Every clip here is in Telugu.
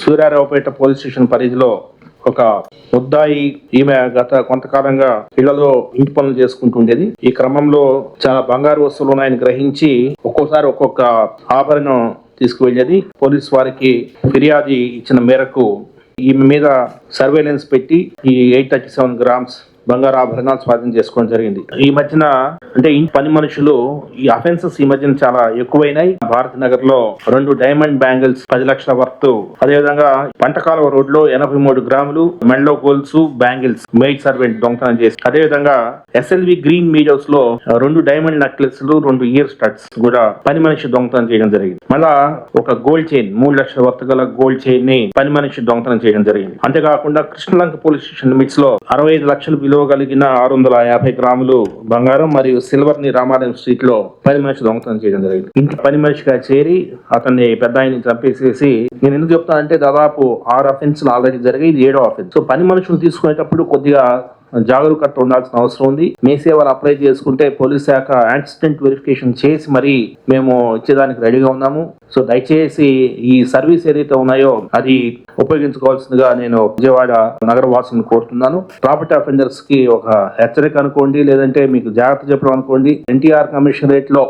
సూర్యారావుపేట పోలీస్ స్టేషన్ పరిధిలో ఒక ముద్దాయి ఈమె గత కొంతకాలంగా ఇళ్ళలో ఇంటి పనులు చేసుకుంటుండేది ఈ క్రమంలో చాలా బంగారు వస్తువులు ఉన్నాయని గ్రహించి ఒక్కోసారి ఒక్కొక్క ఆభరణం తీసుకువెళ్ళేది. పోలీస్ వారికి ఫిర్యాదు ఇచ్చిన మేరకు ఈమె మీద సర్వేలెన్స్ పెట్టి ఈ ఎయిట్ థర్టీ సెవెన్ గ్రామ్స్ బంగారు ఆభరణాలు స్వాధీనం చేసుకోవడం జరిగింది. ఈ మధ్యన అంటే ఇంటి పని మనుషులు ఈ అఫెన్సెస్ ఈ మధ్యన చాలా ఎక్కువైనాయి. భారత్ నగర్లో రెండు డైమండ్ బ్యాంగిల్స్ పది లక్షల వర్త్. అదేవిధంగా పంటకాలవ రోడ్లో ఎనభై మూడు గ్రాములు మెండో గోల్స్ బ్యాంగిల్స్ మెయిడ్ సర్వెంట్ దొంగతనం చేసి అదేవిధంగా ఎస్ఎల్వి గ్రీన్ మీడియోస్లో రెండు డైమండ్ నెక్లెస్లు రెండు ఇయర్ స్టడ్స్ కూడా పని మనిషి దొంగతనం చేయడం జరిగింది. మళ్ళా ఒక గోల్డ్ చైన్ మూడు లక్షల వర్త్ గల గోల్డ్ చైన్ని పని మనిషి దొంగతనం చేయడం జరిగింది. అంతేకాకుండా కృష్ణలంక పోలీస్ స్టేషన్ లిమిట్స్లో అరవై ఐదు లక్షలు విలువ కలిగిన ఆరు వందల యాభై గ్రాములు బంగారం మరియు సిల్వర్ని రామాలయం స్ట్రీట్లో పని మనిషి దొంగతనం చేయడం జరిగింది. ఇంటి పని మనిషిగా చేరి అతన్ని పెద్ద ఆయన్ని చంపేసేసి నేను ఎందుకు చెప్తానంటే దాదాపు ఆరు అఫెన్స్ ఆల్రెడీ జరిగాయి ఇది ఏడో అఫెన్స్ సో పని మనుషులు తీసుకునేటప్పుడు కొద్దిగా జాగరూకత ఉండాల్సిన అవసరం ఉంది. మీ సేవలు అప్లై చేసుకుంటే పోలీస్ శాఖ యాక్సిడెంట్ వెరిఫికేషన్ చేసి మరి మేము ఇచ్చేదానికి రెడీగా ఉన్నాము. సో దయచేసి ఈ సర్వీస్ ఏదైతే ఉన్నాయో అది ఉపయోగించుకోవాల్సిందిగా నేను విజయవాడ నగర వాసులను కోరుతున్నాను. ప్రాపర్టీ అఫెండర్స్కి ఒక హెచ్చరిక అనుకోండి లేదంటే మీకు జాగ్రత్త చెప్పడం అనుకోండి. ఎన్టీఆర్ కమిషనరేట్లో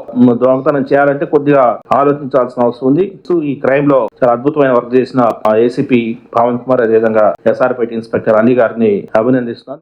దొంగతనం చేయాలంటే కొద్దిగా ఆలోచించాల్సిన అవసరం ఉంది. సో ఈ క్రైమ్లో చాలా అద్భుతమైన వర్క్ చేసిన ఏసీపీ పవన్ కుమార్ అదేవిధంగా ఎస్ఆర్పేట ఇన్స్పెక్టర్ అలీ గారిని అభినందిస్తున్నాను.